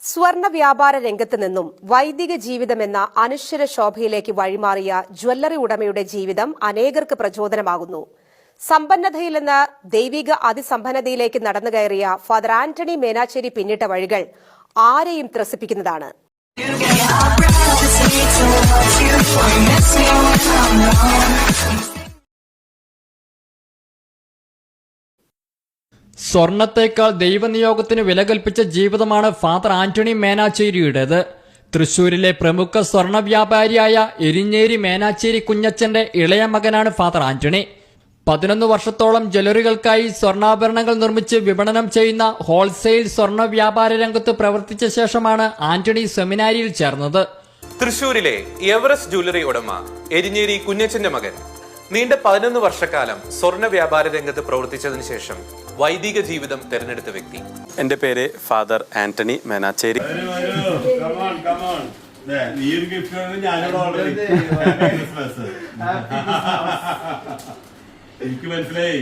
സ്വർണ വ്യാപാര രംഗത്ത് നിന്നും വൈദിക ജീവിതമെന്ന അനശ്വര ശോഭയിലേക്ക് വഴിമാറിയ ജ്വല്ലറി ഉടമയുടെ ജീവിതം അനേകർക്ക് പ്രചോദനമാകുന്നു. സമ്പന്നതയിൽ നിന്ന് ദൈവിക അതിസമ്പന്നതയിലേക്ക് നടന്നു കയറിയ ഫാദർ ആന്റണി മേനാച്ചേരി പിന്നിട്ട വഴികൾ ആരെയും ത്രസിപ്പിക്കുന്നതാണ്. സ്വർണത്തേക്കാൾ ദൈവനിയോഗത്തിന് വില കൽപ്പിച്ച ജീവിതമാണ് ഫാദർ ആന്റണി മേനാച്ചേരിയുടേത്. തൃശൂരിലെ പ്രമുഖ സ്വർണ വ്യാപാരിയായ എരിഞ്ഞേരി മേനാച്ചേരി കുഞ്ഞച്ചന്റെ ഇളയ മകനാണ് ഫാദർ ആന്റണി. പതിനൊന്ന് വർഷത്തോളം ജ്വല്ലറികൾക്കായി സ്വർണാഭരണങ്ങൾ നിർമ്മിച്ച് വിപണനം ചെയ്യുന്ന ഹോൾസെയിൽ സ്വർണ വ്യാപാര രംഗത്ത് പ്രവർത്തിച്ച ശേഷമാണ് ആന്റണി സെമിനാരിയിൽ ചേർന്നത്. തൃശൂരിലെ എവറസ്റ്റ് ജ്വല്ലറി ഉടമ എരിഞ്ഞേരി കുഞ്ഞച്ചന്റെ മകൻ. നീണ്ട പതിനൊന്ന് വർഷക്കാലം സ്വർണ വ്യാപാര രംഗത്ത് പ്രവർത്തിച്ചതിനു ശേഷം വൈദിക ജീവിതം തെരഞ്ഞെടുത്ത വ്യക്തി. എന്റെ പേര് ഫാദർ ആന്റണി മേനാച്ചേരി. എനിക്ക് മനസ്സിലായി.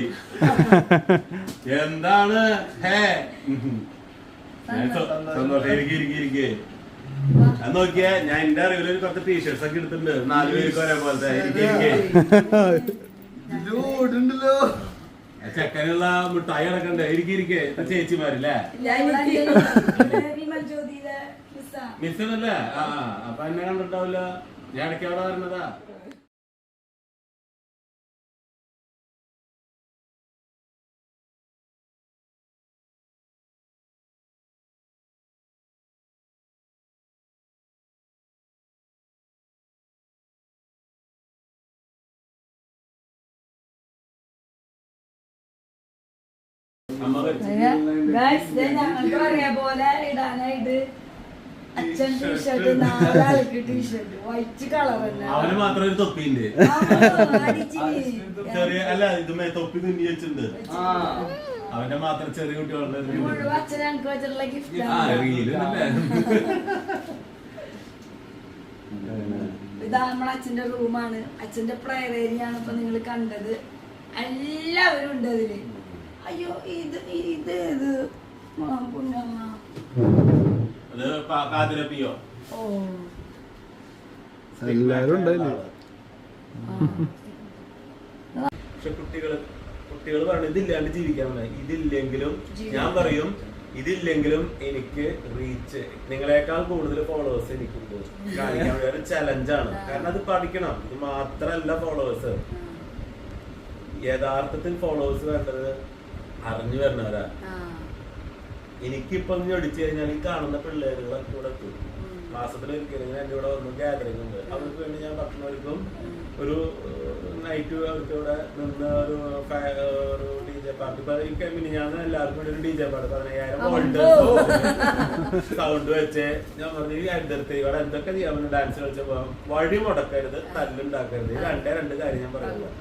എന്താണ്? ഹേ. സന്തോഷം. ഇരിക്കെ ഇരിക്കെ ഇരിക്കെ. അത് നോക്കിയേ ഞാൻ എന്റെ അറിവിൽ ഒരു കുറച്ച് ടീഷർട്സ് ഒക്കെ എടുത്തിട്ടുണ്ട്. നാല് പേർക്ക് ഒരേ പോലത്തെ ഇരിക്കെ. ഇരിക്കെ. ചെക്കനുള്ള മിഠായി അടക്കണ്ടേ? ഇരിക്കെ ഇരിക്കെ. ഇത് ചേച്ചിമാരില്ലേ? മിസ്സല്ലേ ആ. അപ്പൊ എന്നെ കണ്ടിട്ടാവില്ല ഞാൻ ഇടയ്ക്ക് അവിടെ വരുന്നതാ. ഞങ്ങൾക്ക് ഒരേ പോലെ ഇടാനായിട്ട് അച്ഛൻ ടീഷർട്ട് നാലാൾക്ക് ടീഷർട്ട് വൈറ്റ് കളർ തന്നെ. അവന് മാത്രം ഒരു ആ, അടിച്ചിരി. ചെറിയ അല്ല ഇതുമേ തൊപ്പി തുന്നി വെച്ചിട്ടുണ്ട്. അവന്റെ മാത്രം ചെറിയ കുട്ടികളുടെ അച്ഛൻ ഞങ്ങൾക്ക് വെച്ചിട്ടുള്ള ഗിഫ്റ്റ് ആ റീൽ ഇതാ നമ്മളെ അച്ഛന്റെ റൂമാണ് അച്ഛന്റെ പ്രയർ ഏരിയ ആണ് ഇപ്പൊ നിങ്ങൾ കണ്ടത്. എല്ലാവരും ഉണ്ട് അതിൽ. അയ്യോ ഇത് ഇത് ഇത് എല്ലാരും ഉണ്ടായില്ലേ? പക്ഷെ കുട്ടികൾ കുട്ടികൾ പറഞ്ഞു ഇതില്ലാണ്ട് ജീവിക്കാൻ പറ്റില്ല. ഇതില്ലെങ്കിലും ഞാൻ പറയും ഇതില്ലെങ്കിലും എനിക്ക് റീച്ച് നിങ്ങളെക്കാൾ കൂടുതൽ ഫോളോവേഴ്സ് എനിക്കുണ്ട്. കാണിക്കാൻ ഒരു ചലഞ്ചാണ് കാരണം അത് പഠിക്കണം. ഇത് മാത്രല്ല ഫോളോവേഴ്സ് യഥാർത്ഥത്തിൽ ഫോളോവേഴ്സ് വേണ്ടത് അറിഞ്ഞു വരുന്നവരാ. ആ. എനിക്കിപ്പം ഒടിച്ചു കഴിഞ്ഞാൽ ഈ കാണുന്ന പിള്ളേരുകളൊക്കെ ഇവിടെ എത്തും. മാസത്തിൽ ഒരിക്കലും എന്റെ ഇവിടെ വന്ന് ഗാദറിംഗ് ഉണ്ട്. അവർക്ക് വേണ്ടി ഞാൻ ഭക്ഷണം ഒരുക്കും ഒരു നൈറ്റ് അവർക്ക് ഇവിടെ നിന്ന് ഒരു ഒരു ഡി ജെ പാർട്ടി എനിക്ക് പിന്നെ ഞാൻ എല്ലാവർക്കും വേണ്ടി ഒരു ഡി ജെ പാർട്ടി പതിനയ്യായിരം സൗണ്ട് വെച്ച് ഞാൻ പറഞ്ഞു ഈ അടുത്തടുത്ത് ഇവിടെ എന്തൊക്കെ ചെയ്യാൻ പറ്റും? ഡാൻസ് കളിച്ചപ്പോ വഴി മുടക്കരുത് തല്ലുണ്ടാക്കരുത് രണ്ടേ രണ്ട് കാര്യം ഞാൻ പറയുന്നത്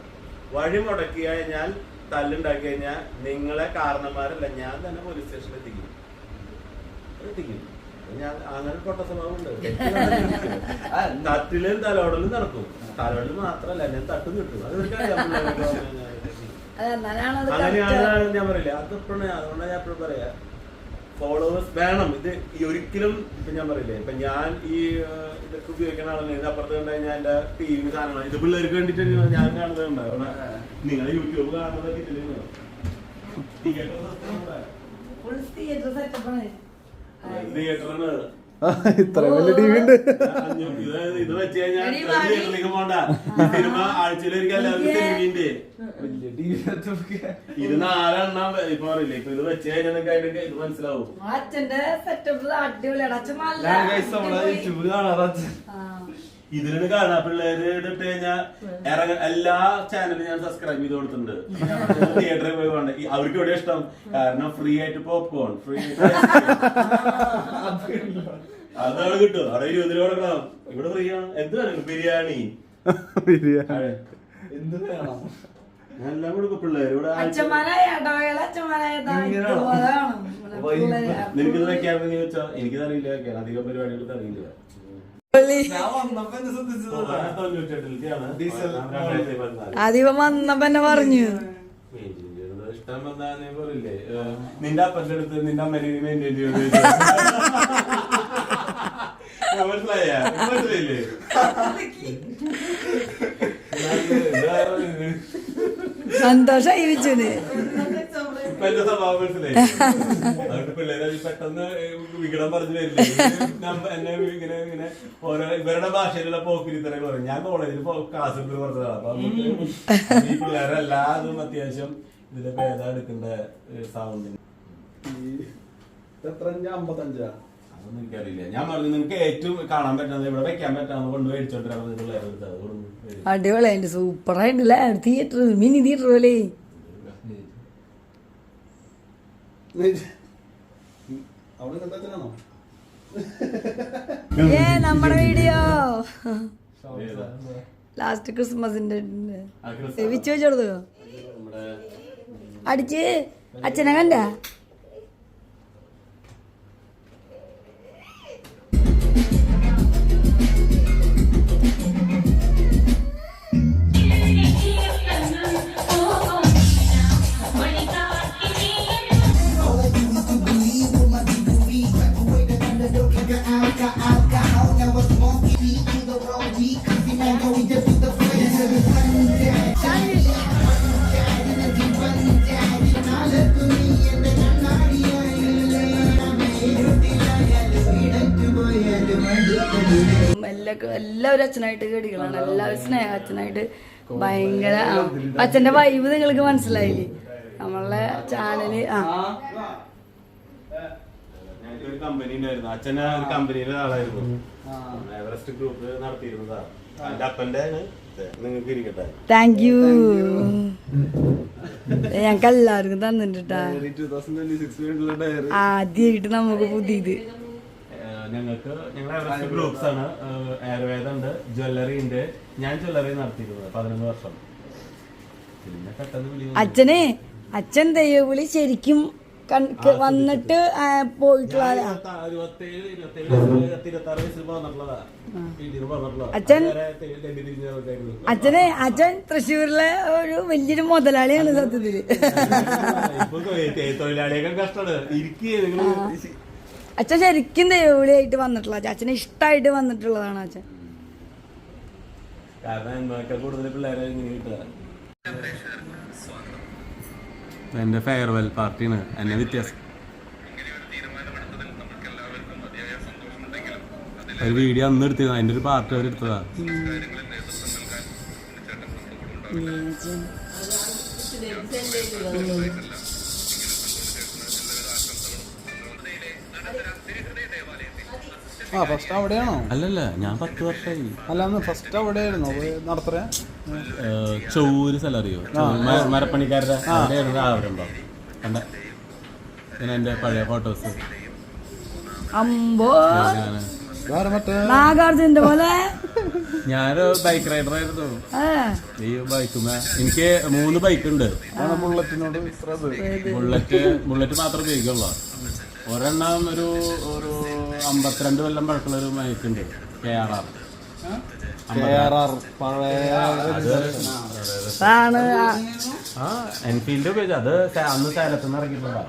വഴി മുടക്കി കഴിഞ്ഞാൽ തല്ലുണ്ടാക്കി കഴിഞ്ഞാൽ നിങ്ങളെ കാരണന്മാരല്ല ഞാൻ തന്നെ പോലീസ് സ്റ്റേഷനിൽ എത്തിക്കും. എത്തിക്കും. ഞാൻ അങ്ങനെ പൊട്ട സ്വഭാവമുണ്ട്. തട്ടിലും തലോടലും നടക്കും. തലോടലും മാത്രല്ല ഞാൻ തട്ടും കിട്ടും. അത്. അത് അത് അങ്ങനെയാണ് ഞാൻ പറയില്ല അതെപ്പോഴും അതുകൊണ്ടാണ് ഞാൻ എപ്പോഴും പറയാ ഫോളോവേഴ്സ് വേണം ഇത് ഈ ഒരിക്കലും ഇപ്പൊ ഞാൻ പറയില്ലേ ഇപ്പൊ ഞാൻ ഈ ഇതൊക്കെ ഉപയോഗിക്കുന്ന ആളല്ലേ ഇത് അപ്പുറത്ത് കണ്ടു കഴിഞ്ഞാൽ എന്റെ ടി വി സാധനങ്ങൾ ഇത് പിള്ളേർക്ക് വേണ്ടിട്ട് ഞാൻ കാണുന്നുണ്ട് നിങ്ങൾ യൂട്യൂബ് കാണുന്നതൊക്കെ ഇതിൽ തിയേറ്റർ. തിയേറ്ററാണ്. ഇത്ര വലിയ ടി വി ഉണ്ട് ഇത് വെച്ച് കഴിഞ്ഞാൽ പോണ്ട. സിനിമ ആഴ്ചയിൽ ഇത് നാലെണ്ണം ഇപ്പൊ പറയില്ലേ ഇപ്പൊ ഇത് വെച്ച് കഴിഞ്ഞാൽ നിങ്ങൾക്ക് ഇത് മനസ്സിലാവും. അച്ഛന്റെ സെറ്റപ്പ് അടിപൊളിയാണ്. അച്ഛൻ. ഇതിന് കാണാ. പിള്ളേര് ഇട്ട് കഴിഞ്ഞാൽ ഇറങ്ങ എല്ലാ ചാനലും ഞാൻ സബ്സ്ക്രൈബ് ചെയ്ത് കൊടുത്തിട്ടുണ്ട്. തിയേറ്ററിൽ പോയി വേണ്ട അവർക്ക് ഇവിടെ ഇഷ്ടം. കാരണം ഫ്രീ ആയിട്ട് പോപ്കോൺ ഫ്രീ അതാണ് കിട്ടും അവിടെ ഇരുപത് രൂപ കൊടുക്കണം. ഇവിടെ ഫ്രീ ആണ്. എന്ത് വേണം ബിരിയാണി? ബിരിയാണി. എന്ത് വേണം? എല്ലാം കൊടുക്കും പിള്ളേരോട് നിനക്കിത് വെക്കാമെന്ന് ചോദിച്ചാ എനിക്കതറിയില്ല. വെക്കാൻ അധികം പരിപാടികൾക്ക് അറിയില്ല. തൊണ്ണൂറ്റെട്ടിലേക്കാണ്. ആദ്യം വന്നപ്പോ എന്നെ പറഞ്ഞു. നിന്റെ അപ്പന്റെ അടുത്ത് നിന്റെ അമ്മനെ മെയിന്റെയിൻ ചെയ്യുന്നത് മനസ്സിലായ. മനസ്സിലായില്ലേ പെട്ടെന്ന് വികടം പറഞ്ഞു വരില്ലേ? എന്നെ ഇങ്ങനെ ഇങ്ങനെ ഓരോ ഇവരുടെ ഭാഷയിലുള്ള പോക്കിരിത്തരം പറയും ഞാൻ കോളേജിൽ ക്ലാസ് എടുത്ത് പറഞ്ഞതാണ് അപ്പൊ ഈ പിള്ളേരെല്ലാതും അത്യാവശ്യം ഇതിന്റെ ഭേദം എടുക്കേണ്ട സൗണ്ടിന് എത്ര അമ്പത്തഞ്ചാ? അതൊന്നും എനിക്കറിയില്ല. ഞാൻ പറഞ്ഞു നിങ്ങൾക്ക് ഏറ്റവും കാണാൻ പറ്റുന്നത് ഇവിടെ വെക്കാൻ പറ്റാന്ന് കൊണ്ട് മേടിച്ചോണ്ടിരാൻ പിള്ളേരെ എടുത്ത് അത് കൊണ്ട് മേടിച്ചു. അടിപൊളി അതിന്റെ സൂപ്പറായിട്ടില്ല തിയേറ്റർ മിനി തിയേറ്റർ പോലെ. നമ്മുടെ വീഡിയോ. ലാസ്റ്റ് ക്രിസ്മസിന്റെ വിച്ചു വെച്ചെടുത്തു നമ്മുടെ അടിച്ച്. അച്ഛനെ കണ്ട? ഭയങ്കര അച്ഛന്റെ വൈബ് നിങ്ങൾക്ക് മനസ്സിലായില്ലേ? നമ്മളെ ചാനൽ ആ. ഞങ്ങൾക്ക് ഒരു കമ്പനി ഉണ്ടായിരുന്നു. അച്ഛന് ഒരു കമ്പനിയിലെ ആളായിരുന്നു. എവറസ്റ്റ് ഗ്രൂപ്പ് നടത്തിയിരുന്നതാ. എന്റെ അപ്പന്റെ നിങ്ങൾക്ക് ഇരിക്കട്ടെ. താങ്ക് യു ഞങ്ങൾക്ക് എല്ലാവർക്കും തന്നിട്ടാ ആദ്യമായിട്ട് നമുക്ക് പുതിയത്. ഞങ്ങൾക്ക് ഞങ്ങൾ എവറസ്റ്റ് ഗ്രൂപ്പ്സ് ആണ് ആയുർവേദം ഉണ്ട് ജ്വല്ലറി ഉണ്ട്. ഞാൻ ജ്വല്ലറി നടത്തിയിരുന്നത് പതിനൊന്ന് വർഷം. പിന്നെ പെട്ടെന്ന് വിളി വന്നു. അച്ഛനെ അച്ഛൻ ദൈവവിളി ശരിക്കും വന്നിട്ട് ആ, പോയിട്ടുള്ള ആളാ. ഇരുപത്താ- ഇരുപത്തേഴ് ഇരുപത്തേഴ് വയസ്സ് ഇരുപത്താറ് വയസ്സിൽ പോന്നിട്ടുള്ളതാ വീട്ടിൽ പോന്നിട്ടുള്ളതാ അച്ഛൻ- അതുവരെ തെ- തെണ്ടി തിരിഞ്ഞ് നടക്കായിരുന്നു. അച്ഛനെ അച്ഛൻ തൃശ്ശൂരിലെ ഒരു വലിയൊരു മുതലാളിയാണ് സത്യത്തിൽ. ഇപ്പൊ തൊഴിലാളിയൊക്കെ കഷ്ടമാണ്. ഇരിക്കേ നിങ്ങൾ. അച്ഛൻ ശരിക്കും ദൈവവിളിയായിട്ട് വന്നിട്ടുള്ള അച്ഛന് ഇഷ്ടമായിട്ട് വന്നിട്ടുള്ളതാണ് അച്ഛൻ. എന്റെ ഫെയർവെൽ പാർട്ടിയാണ് എന്നെ വ്യത്യാസം. ഒരു വീഡിയോ അന്ന് എടുത്തതാ അതിന്റെ ഒരു പാർട്ടി അവർ എടുത്തതാ. ആ ഫസ്റ്റ് അവിടെയാണോ? അല്ലല്ല ഞാൻ പത്ത് വർഷമായി അല്ല ഫസ്റ്റ് അവിടെയായിരുന്നു. നടത്തറ? ചൊവ്വൂര് സ്ഥലം അറിയോ? മരപ്പണിക്കാരുടെ ആവരുണ്ടോ കണ്ട? ഇങ്ങനെ എന്റെ പഴയ ഫോട്ടോസ് അമ്പോ ഞാൻ നാഗാർജുന്റെ പോലെ. ഞാനൊരു ബൈക്ക് റൈഡർ ആയിരുന്നു. ആ, ഈ ബൈക്കുമേ എനിക്ക് മൂന്ന് ബൈക്ക് ഉണ്ട്. ബുള്ളറ്റിനോട് ബുള്ളറ്റ് ബുള്ളറ്റ് മാത്രമേ ഉപയോഗിക്കുള്ളൂ. ഒരെണ്ണം ഒരു ഒരു അമ്പത്തിരണ്ട് കൊല്ലം പഴക്കമുള്ള ഒരു മൈക്ക് ഉണ്ട് കെ ആർ ആർ എൻഫീൽഡ് ഉപയോഗിച്ചു. അത് അന്ന് സേലത്ത് നിന്ന് ഇറങ്ങിയിട്ടുണ്ട്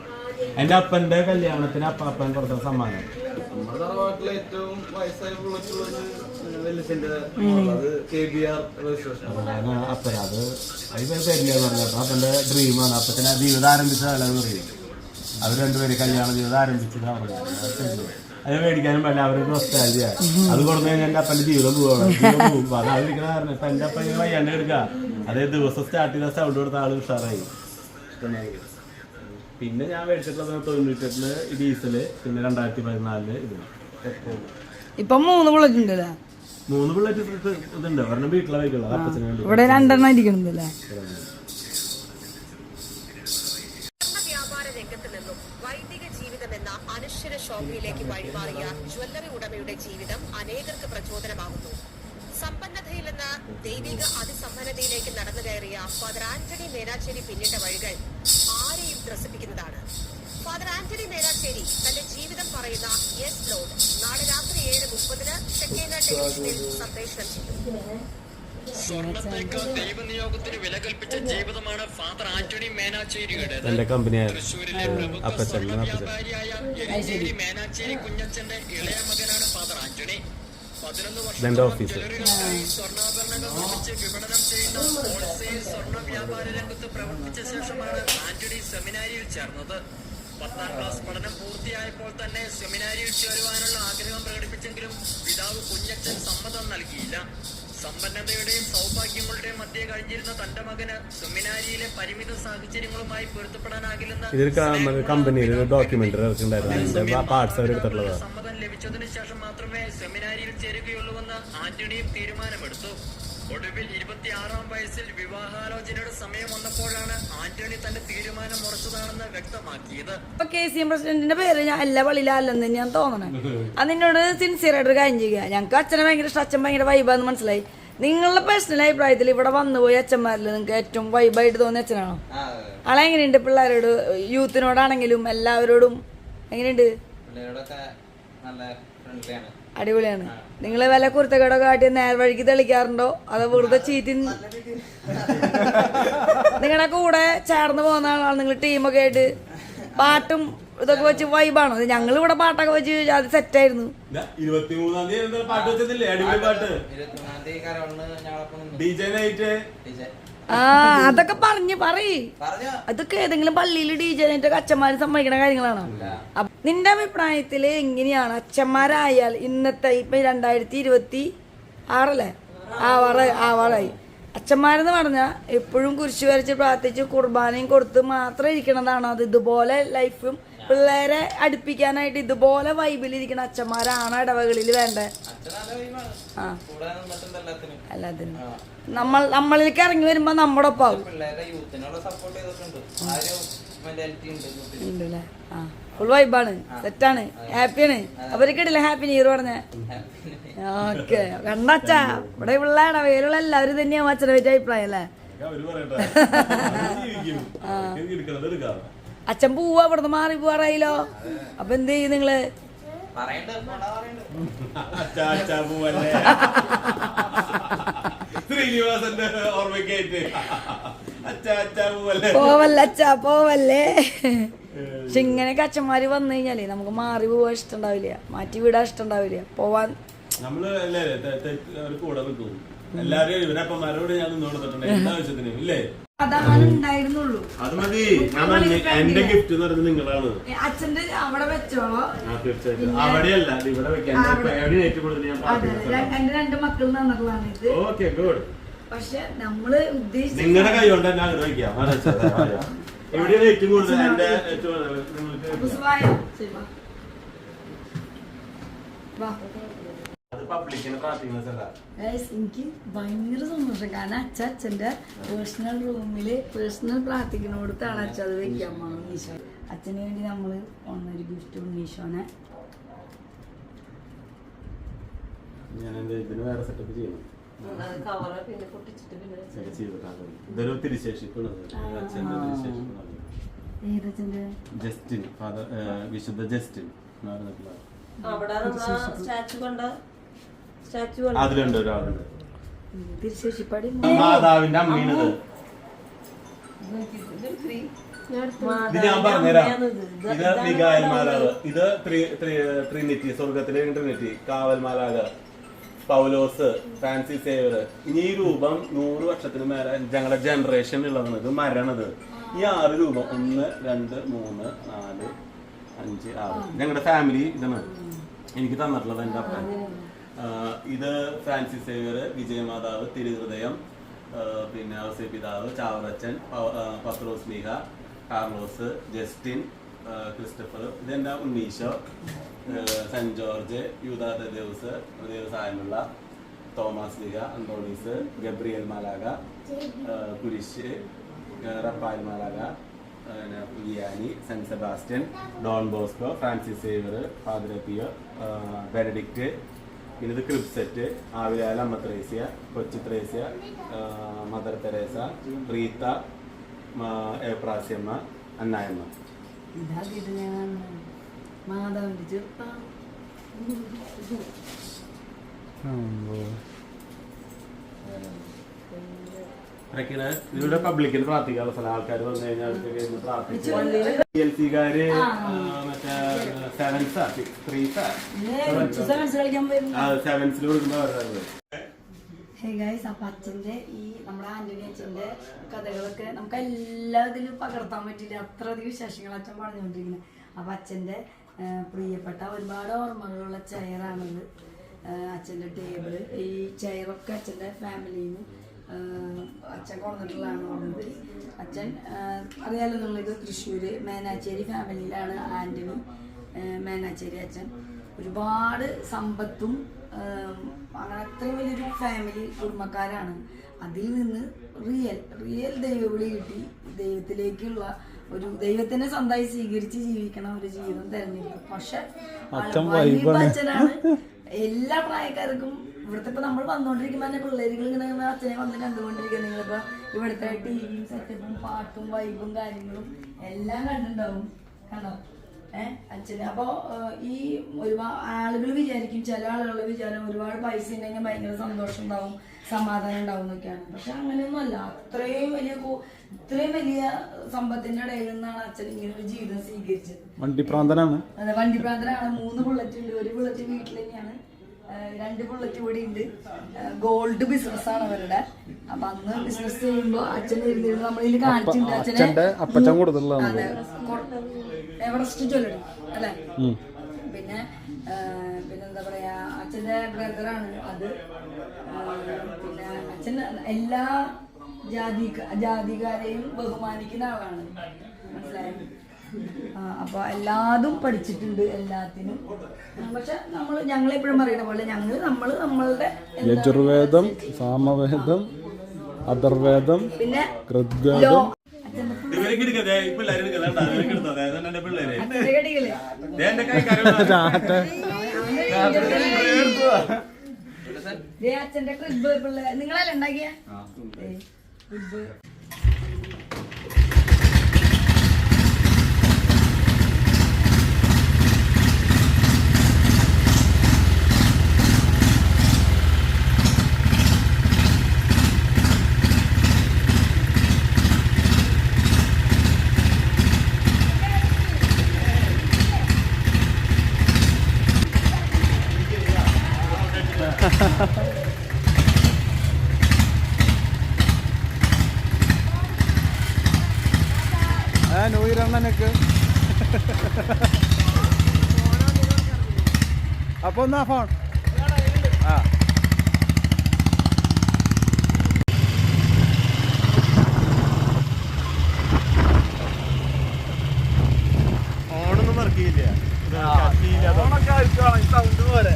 എന്റെ അപ്പന്റെ കല്യാണത്തിന് അപ്പ അപ്പൻ കൊടുത്ത സമ്മാനം. നമ്മുടെ തറവാട്ടിലെ ഏറ്റവും വയസ്സായ അത് കെ ബി ആർ രജിസ്ട്രേഷൻ അതാണ് അപ്പൻ. അത് അതിപ്പോ തരില്ല എന്ന് പറഞ്ഞു അപ്പൊ അപ്പന്റെ ഡ്രീമാണ് അപ്പത്തിന് ജീവിതം ആരംഭിച്ചതല്ലെന്ന് കാലം പറയും. അവർ രണ്ടുപേര് കല്യാണ ജീവിതം ആരംഭിച്ചതാണ് അത് മേടിക്കാനും പറ്റില്ല അവർക്ക് നൊസ്റ്റാലിയ അത് കൊടുത്തു കഴിഞ്ഞാൽ എന്റെ അപ്പന്റെ ജീവിതം പോവാണ് ജീവിതം പോകും കാരണം. ഇപ്പൊ എന്റെ അപ്പൻ ഇങ്ങനെ വയ്യാണ്ട് എടുക്കുക അതേ ദിവസം സ്റ്റാർട്ട് ചെയ്ത സൗണ്ട് കൊടുത്ത ആൾ ഉഷാറായി. പിന്നെ ഞാൻ മേടിച്ചിട്ടുള്ളത് തൊണ്ണൂറ്റെട്ടിൽ ഡീസൽ പിന്നെ രണ്ടായിരത്തി പതിനാലിൽ ഇത്. ഇപ്പൊ മൂന്ന് ബുള്ളറ്റ് ഉണ്ടല്ലേ? മൂന്ന് ബുള്ളറ്റ് ഇതുണ്ട്. ഒരെണ്ണം വീട്ടിലെ വേണ്ടി ഇവിടെ രണ്ടെണ്ണം ഇരിക്കണതല്ലേ ശോഭയിലേക്ക് വഴിമാറിയ ജ്വല്ലറി ഉടമയുടെ ജീവിതം അനേകർക്ക് പ്രചോദനമാകുന്നു. സമ്പന്നതയിൽ നിന്ന് ദൈവിക അതിസമ്പന്നതയിലേക്ക് നടന്നു കയറിയ ഫാദർ ആന്റണി മേനാച്ചേരി പിന്നിട്ട വഴികൾ ആരെയും ത്രസിപ്പിക്കുന്നതാണ്. ഫാദർ ആന്റണി മേനാച്ചേരി തന്റെ ജീവിതം പറയുന്ന യെസ് ലോഡ് നാളെ രാത്രി ഏഴ് മുപ്പതിന് ഷെക്കേന ടെലിവിഷനിൽ സംപ്രേഷണം ചെയ്യും എന്റെ കമ്പനി അപ്പച്ചൻ സ്വർണ അപ്പച്ചൻ. വ്യാപാരിയായ കുഞ്ഞച്ചന്റെ ഇളയ മകനാണ് ഫാദർ ആന്റണി. പതിനൊന്ന് ഇതെന്റെ വർഷം ഓഫീസ്. സ്വർണാഭരണങ്ങൾ നിർമ്മിച്ച് വിപണനം ചെയ്യുന്ന ഹോൾസെയിൽ സ്വർണ വ്യാപാര രംഗത്ത് പ്രവർത്തിച്ച ശേഷമാണ് ആന്റണി സെമിനാരിയിൽ ചേർന്നത്. പത്താം ക്ലാസ് പഠനം പൂർത്തിയായപ്പോൾ തന്നെ സെമിനാരിയിൽ ചേരുവാനുള്ള ആഗ്രഹം പ്രകടിപ്പിച്ചെങ്കിലും പിതാവ് കുഞ്ഞച്ചൻ സമ്മതം നൽകിയില്ല. സമ്പന്നതയുടെയും സൗഭാഗ്യങ്ങളുടെയും മധ്യേ കഴിഞ്ഞിരുന്ന തന്റെ മകന് സെമിനാരിയിലെ പരിമിത സാഹചര്യങ്ങളുമായി പൊരുത്തപ്പെടാനാകില്ലെന്ന് ഇതൊരു കമ്പനിയിൽ ഒരു ഡോക്യുമെന്ററി ഇറക്കുന്നുണ്ടായിരുന്നു പാർട്സ് അവർ എടുത്തിട്ടുള്ളതാണ് സമ്മതം ലഭിച്ചതിന് ശേഷം മാത്രമേ സെമിനാരിയിൽ ചേരുകയുള്ളൂവെന്ന് ആന്റണിയും തീരുമാനമെടുത്തു. ഒടുവിൽ ഇരുപത്തിയാറാം വയസ്സിൽ വിവാഹാലോചനയുടെ സമയം വന്നപ്പോഴാണ് ആന്റണി തന്റെ തീരുമാനം ഉറച്ചതാണെന്ന് വ്യക്തമാക്കിയത്. ഇപ്പൊ കെ സി എം പ്രസിഡന്റിന്റെ പേര് ഞാൻ എല്ലാ പള്ളിയിലല്ലെന്ന് ഞാൻ തോന്നണേ. അത്. നിന്നോട് സിൻസിയർ ആയിട്ട് ഒരു കാര്യം ചെയ്യുക. ഞങ്ങൾക്ക് അച്ഛനെ ഭയങ്കര ഇഷ്ടം. അച്ഛൻ ഭയങ്കര വൈബാന്ന് മനസ്സിലായി. നിങ്ങളുടെ പേഴ്സണൽ അഭിപ്രായത്തിൽ ഇവിടെ വന്നുപോയി അച്ഛന്മാരിൽ നിങ്ങൾക്ക് ഏറ്റവും വൈബായിട്ട് തോന്നിയ അച്ഛനാണോ? ആളെ ആളെങ്ങനെയുണ്ട് പിള്ളേരോട്? യൂത്തിനോടാണെങ്കിലും എല്ലാവരോടും എങ്ങനെയുണ്ട്? പിള്ളേരോടൊക്കെ നല്ല അടിപൊളിയാണ്. നിങ്ങൾ വില കുരുത്തക്കേടൊക്കെ കാട്ടി നേർവഴിക്ക് തെളിക്കാറുണ്ടോ? അതോ വെറുതെ ചീറ്റി നിങ്ങളുടെ കൂടെ ചേർന്ന് പോകുന്ന ആളാണ് നിങ്ങൾ ടീമൊക്കെ ആയിട്ട്. പാട്ടും ഇതൊക്കെ വെച്ച് വൈബാണോ ഞങ്ങൾ ഇവിടെ പാട്ടൊക്കെ വെച്ച് അത് ഇരുപത്തിമൂന്നാം തീയതി എന്താ പാട്ട് അടിപൊളി പാട്ട്. ഇരുപത്തിമൂന്നാം തീയതി കരോളിന് ഞങ്ങളൊപ്പം നിന്നു. The night. ആ അതൊക്കെ പറഞ്ഞു പറയ്. പറഞ്ഞോ. അതൊക്കെ ഏതെങ്കിലും പള്ളിയിൽ ഡി ജെ അച്ഛന്മാര് സമ്മതിക്കണ കാര്യങ്ങളാണോ? നിന്റെ അഭിപ്രായത്തിൽ എങ്ങനെയാണ് അച്ഛന്മാരായാൽ ഇന്നത്തെ ഇപ്പം രണ്ടായിരത്തി ഇരുപത്തി ആറല്ലേ? ആവാറ് ആവാറായി അച്ഛന്മാരെന്ന് പറഞ്ഞാൽ എപ്പോഴും കുരിശ് വരച്ച് പ്രാർത്ഥിച്ച് കുർബാനയും കൊടുത്ത് മാത്രം ഇരിക്കണതാണോ. അത് ഇതുപോലെ ലൈഫും പിള്ളേരെ അടുപ്പിക്കാനായിട്ട് ഇതുപോലെ വൈബിലിരിക്കണ അച്ഛന്മാരാണ് ഇടവകളിൽ വേണ്ടത് ആ. എല്ലാത്തിനും. നമ്മൾ നമ്മളിലേക്ക് ഇറങ്ങി വരുമ്പോ നമ്മുടെ ഒപ്പം ആ ഉണ്ടല്ലേ? ആ. ഫുൾ വൈബാണ് സെറ്റാണ് ഹാപ്പിയാണ് അവർക്കിടില്ല ഹാപ്പി ന്യൂ ഇയർ പറഞ്ഞ. ഓക്കെ. കണ്ടച്ചാ ഇവിടെ പിള്ളേടെ പേരുള്ള എല്ലാവരും തന്നെയാ അച്ഛനെ വെച്ച അഭിപ്രായം അല്ലേ? അച്ഛൻ പോവാ ഇവിടുന്ന് മാറി പോവാറായില്ലോ അപ്പൊ എന്ത് ചെയ്യും നിങ്ങൾ? പറയണ്ട് പോടാ അച്ഛാ അച്ഛാ പൂവല്ലേ? ശ്രീനിവാസന്റെ ഓർമ്മയ്ക്കായിട്ട്. അച്ഛാ പോവല്ലേ? പക്ഷെ ഇങ്ങനെയൊക്കെ അച്ഛന്മാര് വന്നു കഴിഞ്ഞാലേ നമുക്ക് മാറി പോവാൻ ഇഷ്ടണ്ടാവില്ല മാറ്റി വിടാൻ ഇഷ്ടണ്ടാവില്ല പോവാൻ നമ്മൾ കൂടെ നിൽക്കും. എല്ലാരും ഇവരപ്പന്മാരോട് ഞാൻ നിന്ന് കൊടുത്തിട്ടുണ്ട്. എന്താ ആവശ്യത്തിന്? ഇല്ലേ? അതാണ് ഉണ്ടായിരുന്നുള്ളൂ. അത് മതി. എന്റെ ഗിഫ്റ്റ് എന്ന് പറയുന്നത് നിങ്ങളാണ്. അച്ഛന്റെ അവിടെ വെച്ചോളോ. തീർച്ചയായിട്ടും. അവിടെയല്ല ഇവിടെ വെക്കാൻ. എന്റെ രണ്ട് മക്കൾ തന്നിട്ടുള്ളതാണ് ഇത്. Okay good. പക്ഷെ നമ്മൾ ഉദ്ദേശിച്ച നിങ്ങളുടെ കൈ കൊണ്ട് തന്നെ അങ്ങനെ എവിടെയാണ് ഏറ്റവും കൂടുതൽ എന്റെ ഏറ്റവും എനിക്ക് ഭയങ്കര സന്തോഷം. കാരണം അച്ഛ അച്ഛന്റെ പേഴ്സണൽ റൂമിൽ പേഴ്സണൽ പ്രാർത്ഥിക്കുന്നിടത്താണ് അച്ഛൻ അത് വെക്കാൻ പോണത് ഈശോ അച്ഛന് വേണ്ടി നമ്മൾ ഒന്നൊരു ഗിഫ്റ്റ് ഉണ്ണീശോനെ ഞാൻ എന്റെ ഇതിന് വേറെ സെറ്റപ്പ് ചെയ്യണം. ഇതൊരു ജസ്റ്റിൻ ഫാദർ വിശുദ്ധ ജസ്റ്റിൻ. അതിലുണ്ട് ഒരാളുണ്ട്. മാതാവിന്റെ അമ്മീണത് ഇത്. ഞാൻ പറഞ്ഞുതരാം. ഇത്. മികായൽ മാലാവ് ഇത് ത്രി- ത്രി- ട്രിനിറ്റി സ്വർഗത്തിലെ ട്രിനിറ്റി കാവൽ മാലാവ് പൗലോസ് ഫാൻസി സേവർ ഇനി ഈ രൂപം നൂറ് വർഷത്തിന് മേലെ ഞങ്ങളുടെ ജനറേഷൻ ഉള്ളതാണ്. ഇത് മരണത്. ഈ ആറ് രൂപം. ഒന്ന് രണ്ട് മൂന്ന് നാല് അഞ്ച് ആറ്. ഞങ്ങളുടെ ഫാമിലി ഇതാണ്. എനിക്ക് തന്നിട്ടുള്ളത് എന്റെ അപ്പൻ. ഇത് ഫ്രാൻസിസ് സേവ്യർ വിജയമാതാവ് തിരുഹൃദയം പിന്നെ ഔസേ പിതാവ് ചാവറച്ചൻ പത്രോസ് മീഹ കാർലോസ് ജസ്റ്റിൻ ക്രിസ്റ്റഫർ. ഇതെന്റെ ഉണ്ണീശോ? സെന്റ് ജോർജ് യൂതാദ ദേവസ് ദേവസായമുള്ള തോമസ് ലിഗ അന്തോണീസ് ഗബ്രിയൽ മാലാഗ കുരിശ് റഫാൽ മാലാഗ ിയാനി Saint Sebastian Don Bosco Francis Xavier Father Pio Benedict പിന്നെ ക്രിപ്സെറ്റ് ആവിലാല അമ്മ Thresia Kochu Thresia Mother Teresa Rita Euphrasiamma അന്നായമ്മ. ഇതാക്കിയിട്ട് ഞാൻ മാതാവിന്റെ ചെറുപ്പം. ഇവിടെ പബ്ലിക്കിൽ പ്രാർത്ഥിക്കാനുള്ള സ്ഥലം. ആൾക്കാർ വന്നു കഴിഞ്ഞാൽ അവർക്ക് ഇരുന്ന് പ്രാർത്ഥിച്ചു പി എൽ സിക്കാര് മറ്റേ സെവൻസാ ത്രീസാ സെവൻസിൽ കൊടുക്കുമ്പോ ഗൈസ് ഈ നമ്മുടെ ആന്റണി അച്ഛന്റെ കഥകളൊക്കെ നമുക്ക് എല്ലാത്തിലും പകർത്താൻ പറ്റില്ല അത്രയധികം വിശേഷങ്ങൾ അച്ഛൻ പറഞ്ഞുകൊണ്ടിരിക്കുന്നത് അപ്പൊ അച്ഛന്റെ പ്രിയപ്പെട്ട ഒരുപാട് ഓർമ്മകളുള്ള ചെയറാണിത്. അച്ഛന്റെ ടേബിൾ ഈ ചെയറൊക്കെ അച്ഛന്റെ ഫാമിലിയിൽ നിന്ന് അച്ഛൻ കൊണ്ടിട്ടുള്ളതാണ് പറഞ്ഞത് അച്ഛൻ അറിയാലോ നിങ്ങളിത് തൃശ്ശൂര് മേനാച്ചേരി ഫാമിലിയിലാണ് ആന്റണി ആ, മേനാച്ചേരി അച്ഛൻ. ഒരുപാട് സമ്പത്തും അങ്ങനെ അത്രയും വലിയൊരു ഫാമിലി കുടുംബക്കാരാണ്. അതിൽ നിന്ന് റിയൽ റിയൽ ദൈവവിളി കിട്ടി. ദൈവത്തിലേക്കുള്ള ഒരു ദൈവത്തിനെ സ്വന്തമായി സ്വീകരിച്ച് ജീവിക്കണം ഒരു ജീവിതം തെരഞ്ഞെടുക്കും പക്ഷെ അച്ഛനാണ് എല്ലാ പ്രായക്കാർക്കും ഇവിടുത്തെ ഇപ്പൊ നമ്മൾ വന്നോണ്ടിരിക്കുമ്പോ തന്നെ പിള്ളേരുകൾ ഇങ്ങനെ ഇങ്ങനെ അച്ഛനെ വന്ന് കണ്ടുകൊണ്ടിരിക്കുക നിങ്ങളിപ്പോ ഇവിടുത്തെ ടിവിയും സെറ്റപ്പും പാട്ടും വൈബും കാര്യങ്ങളും എല്ലാം കണ്ടിട്ടുണ്ടാവും. കണ്ടോ? ഏഹ് അച്ഛന്. അപ്പോ ഈ ഒരുപാട് ആളുകൾ വിചാരിക്കും ചില ആളുകളുടെ വിചാരം ഒരുപാട് പൈസ ഉണ്ടെങ്കിൽ ഭയങ്കര സന്തോഷം ഉണ്ടാവും സമാധാനം ഉണ്ടാവും എന്നൊക്കെയാണ്. പക്ഷെ അങ്ങനെയൊന്നും അല്ല. അത്രയും വലിയ ഇത്രയും വലിയ സമ്പത്തിന്റെ ഇടയിൽ നിന്നാണ് അച്ഛൻ ഇങ്ങനെ ഒരു ജീവിതം സ്വീകരിച്ചത്. വണ്ടിപ്രാന്തനാണ്. അതെ വണ്ടിപ്രാന്തനാണ്. മൂന്ന് ബുള്ളറ്റ് ഉണ്ട്. ഒരു ബുള്ളറ്റ് വീട്ടിൽ തന്നെയാണ്. രണ്ട് ബുള്ളറ്റ് കൂടി ഉണ്ട്. ഗോൾഡ് ബിസിനസ് ആണ് അവരുടെ. അപ്പൊ അന്ന് ബിസിനസ് ചെയ്യുമ്പോ അച്ഛൻ ഇരുന്നിരുന്ന് നമ്മളിൽ കാണിച്ചിട്ടുണ്ട്. അച്ഛന്റെ അപ്പച്ചൻ കൊടുത്തിട്ടുള്ള എവറസ്റ്റ് ജ്വല്ലറി അല്ലേ? പിന്നെ പിന്നെന്താ പറയാ അച്ഛന്റെ ബ്രദറാണ് അത്. പിന്നെ അച്ഛൻ എല്ലാ ജാതി ജാതിക്കാരെയും ബഹുമാനിക്കുന്ന ആളാണ്. മനസ്സിലായോ? അപ്പൊ എല്ലാതും പഠിച്ചിട്ടുണ്ട് എല്ലാത്തിനും. പക്ഷെ നമ്മൾ ഞങ്ങളെപ്പോഴും പറയുന്ന പോലെ ഞങ്ങൾ നമ്മൾ നമ്മളുടെ യജുർവേദം സാമവേദം അഥർവേദം പിന്നെ എടുക്കതേ ഈ പിള്ളേരെ എടുക്കലുണ്ടോ ഇവരൊക്കെ എന്റെ പിള്ളേരെ. എന്റെ ക്രിബ് പിള്ളേ. നിങ്ങളല്ലേ ഉണ്ടാക്കിയ ക്രിബ് ആ ന്യൂ ഇയർ അണ്ണനക്ക് അപ്പൊ എന്നാ ഫോൺ ആ ഓണൊന്നും വർക്ക് ചെയ്യില്ല സൗണ്ട് പോലെ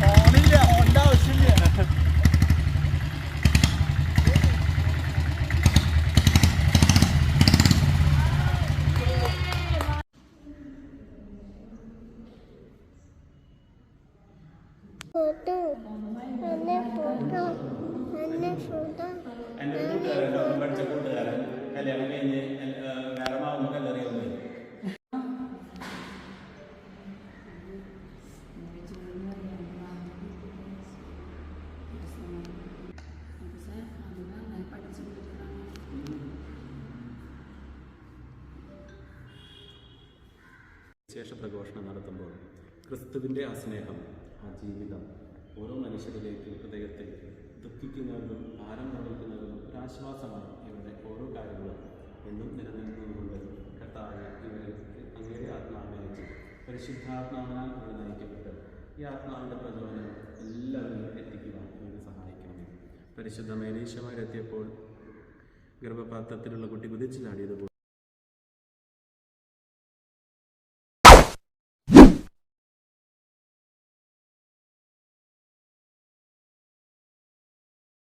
ഫോണില്ല ഫോണിന്റെ ആവശ്യമില്ല ഫോട്ടോ എന്നെ ഫോട്ടോ എന്നെ ഫോട്ടോ. എന്റെ ഒരു കൂട്ടുകാരൻ ഒപ്പം പഠിച്ച കൂട്ടുകാരൻ. കല്യാണം കഴിഞ്ഞ് വേറെ മാവുമ്പോ കല്ലറിയാൻ പോയി വിശേഷ പ്രഘോഷണം നടത്തുമ്പോൾ ക്രിസ്തുവിന്റെ ആ സ്നേഹം ആ ജീവിതം ഓരോ മനുഷ്യരിലേക്ക് ഹൃദയത്തിൽ ദുഃഖിക്കുന്നവരും ഭാരം നിർവഹിക്കുന്നവരും ഒരാശ്വാസമാണ് ഇവരുടെ ഓരോ കാര്യങ്ങളും എന്നും നിലനിൽക്കുന്നതുകൊണ്ട് കർത്താവ് ഇവർക്ക് അങ്ങയുടെ ആത്മാവിനെ പരിശുദ്ധാത്മാവിനാൽ ഇവിടെ നയിക്കപ്പെട്ട് ഈ ആത്മാവിന്റെ പ്രചോദനം എല്ലാവരും എത്തിക്കുവാൻ ഇവരെ സഹായിക്കണം പരിശുദ്ധ മേനീശമാരെത്തിയപ്പോൾ ഗർഭപാത്രത്തിലുള്ള കുട്ടി കുതിച്ചു ചാടിയതുപോലെ